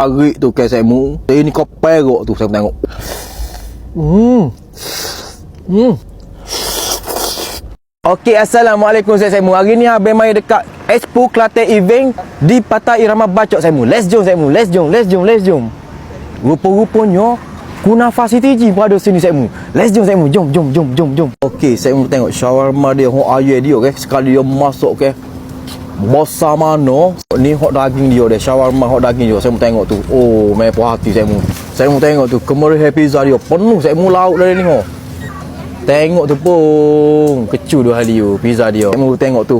tarik tu ke saya mu. Ni kau perok tu saya mu tengok. Hmm. Hmm. Okey, Assalamualaikum saya Saimu. Hari ni habis main dekat Expo Kelantan Event di Patah Irama Bacok Saimu. Let's jom Saimu. Let's jom, let's jom, let's jom. Rupa-rupanya Kunafa City G pun ada sini Saimu. Let's jom Saimu. Jom, jom, jom, jom, jom. Okey, Saimu tengok shawarma dia, hok ayam dia ke. Sekali dia masuk ke. Bosa mana Ni hot daging dia dia Shawarma hot daging dia Saya mau tengok tu. Oh main puas hati saya mau Saya mau tengok tu. Kemeriah pizza dia. Penuh. Saya mau lauk dari ni ho. Tengok tu pun. Kecu dua hari tu Pizza dia. Saya mau tengok tu.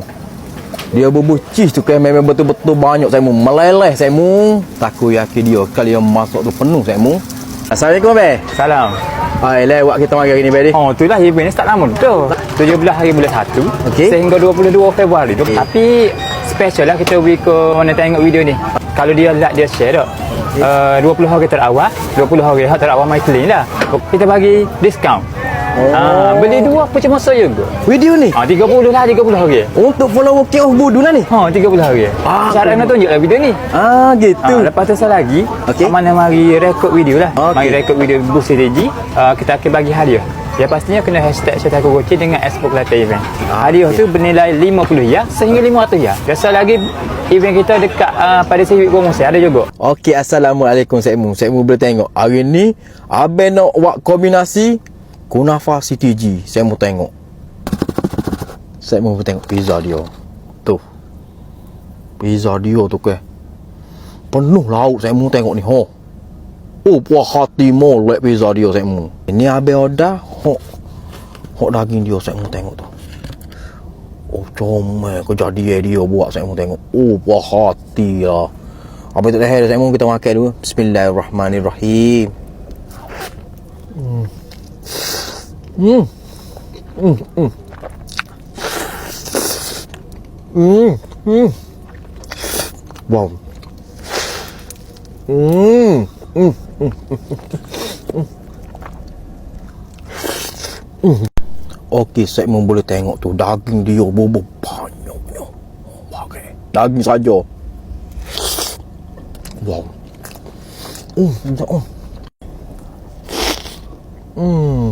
Dia bubuh cheese tu. Kan Memang betul-betul banyak. Saya mau Meleleh. Saya mau Takoyaki dia. Kali yang masuk tu penuh saya mau Assalamualaikum be Salam. Hai lewat kita mari hari ni be ni? Oh, itulah event ni start lama tu. 17 hari bulan 1 Okey. sehingga 22 Februari tu. Okey. Tapi special lah kita beri ke mana tengok video ni. Kalau dia like dia share tak. Uh, 20 hari terawal, 20 hari hak terawal mai clean lah. Kita bagi diskaun. Oh. Ah, beli dua apa cuma saya ke? Video ni Ah, 30 lah 30 hari. Untuk follower King of Budu lah ni Ha, 30 hari. Ah, Cara nak tunjuk lah video ni. Ah gitu Ha, lepas tu saya lagi okay. Mana mari rekod video lah Okey. Mari rekod video boost CTG uh, Kita akan bagi hadiah Ya pastinya kena hashtag Syed Aku Goci dengan Expo Kelantan Event Hadiah tu bernilai 50 ya Sehingga 500 ya Biasa lagi event kita dekat uh, pada Civic Promosi Ada juga Okey, Assalamualaikum Sekmu. Sekmu boleh tengok. Hari ni, Abang nak buat kombinasi Kunafa CTG. Saya mau tengok. Sekmu boleh tengok pizza dia. Tu. Pizza dia tu ke. Penuh lauk saya mau tengok ni. Ho. Oh, puas hati molek pizza dia saya mau. Ini Abang order. Ho. Ho daging dia saya mau tengok tu. Oh, comel kejadian dia buat saya mau tengok. Oh, puas hati lah. Apa itu dah saya mau kita makan dulu. Bismillahirrahmanirrahim. Hmm. Hmm. Hmm. Hmm. Hmm. Hmm. Wow. Hmm. Hmm. Hmm. Hmm. Okey, saya boleh tengok tu daging dia bubuk banyaknya. Okey. Daging saja. Wow. Oh. Hmm.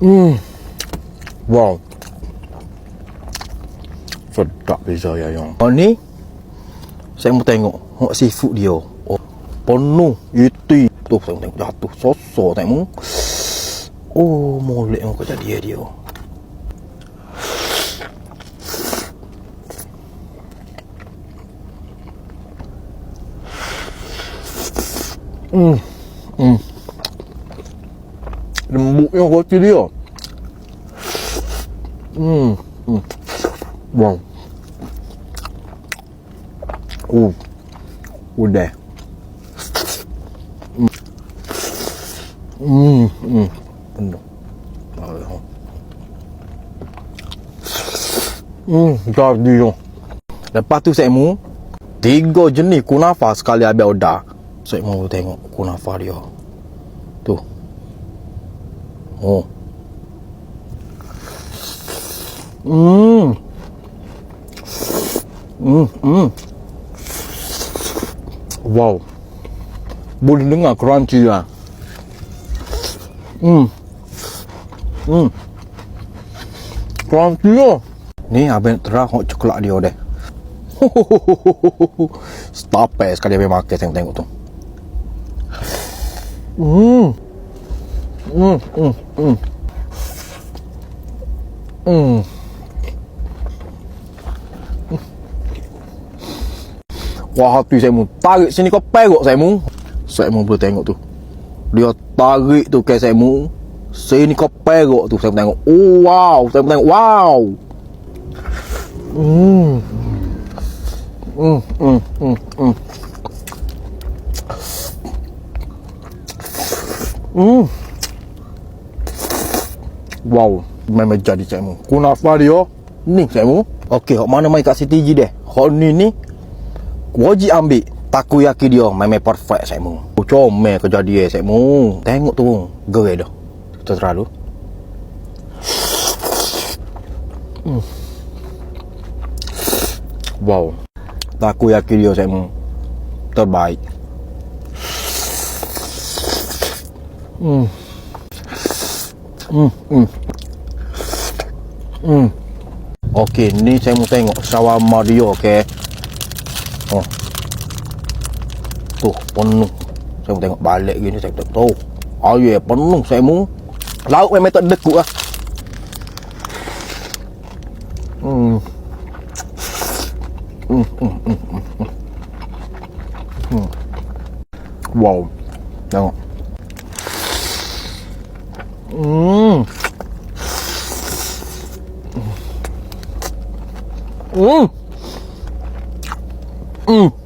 Hmm. Wow. Sedap pizza ya yang. Oh ni saya mau tengok hok seafood dia. Oh, penuh itu tu saya mau tengok jatuh sosok tengok. Oh, molek kau jadi dia. Hmm. Hmm. Lembutnya roti dia. Hmm. Hmm. Wow. Oh. Udah. Hmm. Penuh. Hmm. Jadi dia. Lepas tu saya mu tiga jenis kunafa sekali habis order. Saya mau tengok kunafa dia. Tu. Oh. Hmm. Hmm, hmm. Wow. Boleh dengar crunchy lah. Hmm. Hmm. Crunchy lah. Ni abang terang hot coklat dia deh. Stop eh sekali abang makan tengok tengok tu. Hmm. Hmm, hmm, hmm. Hmm. Wah hati saya mu Tarik sini kau perok saya mu Saya mu boleh tengok tu Dia tarik tu ke saya mu Sini kau perok tu Saya mu tengok. Oh wow. Saya mu tengok wow. Hmm. Hmm Hmm Hmm Hmm. Hmm. Wow Memang jadi saya mu Kunafa dia? Ni saya mu Okey, mana mai kat CTG deh. Hok ni ni. Wajib ambil takoyaki dia memang perfect saya mu. Oh, comel kejadian saya mu. Tengok tu, gerai dah. Terserah tu. Hmm. Wow. Takoyaki dia saya. Terbaik. Hmm. Hmm. Hmm. Hmm. Okey, ni saya mau tengok shawarma dia okey. Oh. Tuh, penuh. Saya mau tengok balik gini saya tak tahu. Ayo, penuh saya mau. Lauk memang tak deku lah Hmm. Hmm, hmm, hmm, hmm, hmm. Hmm. Wow. Tengok. Hmm. Hmm. Hmm.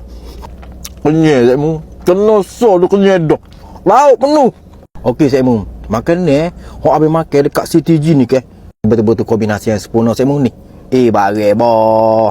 Kenyal saya mu. Kena so tu kenyal dah. Lauk penuh. Okey saya mu. Makan ni eh. Hok habis makan dekat CTG ni ke. Betul-betul kombinasi yang sempurna saya mu ni. Eh, bare boh.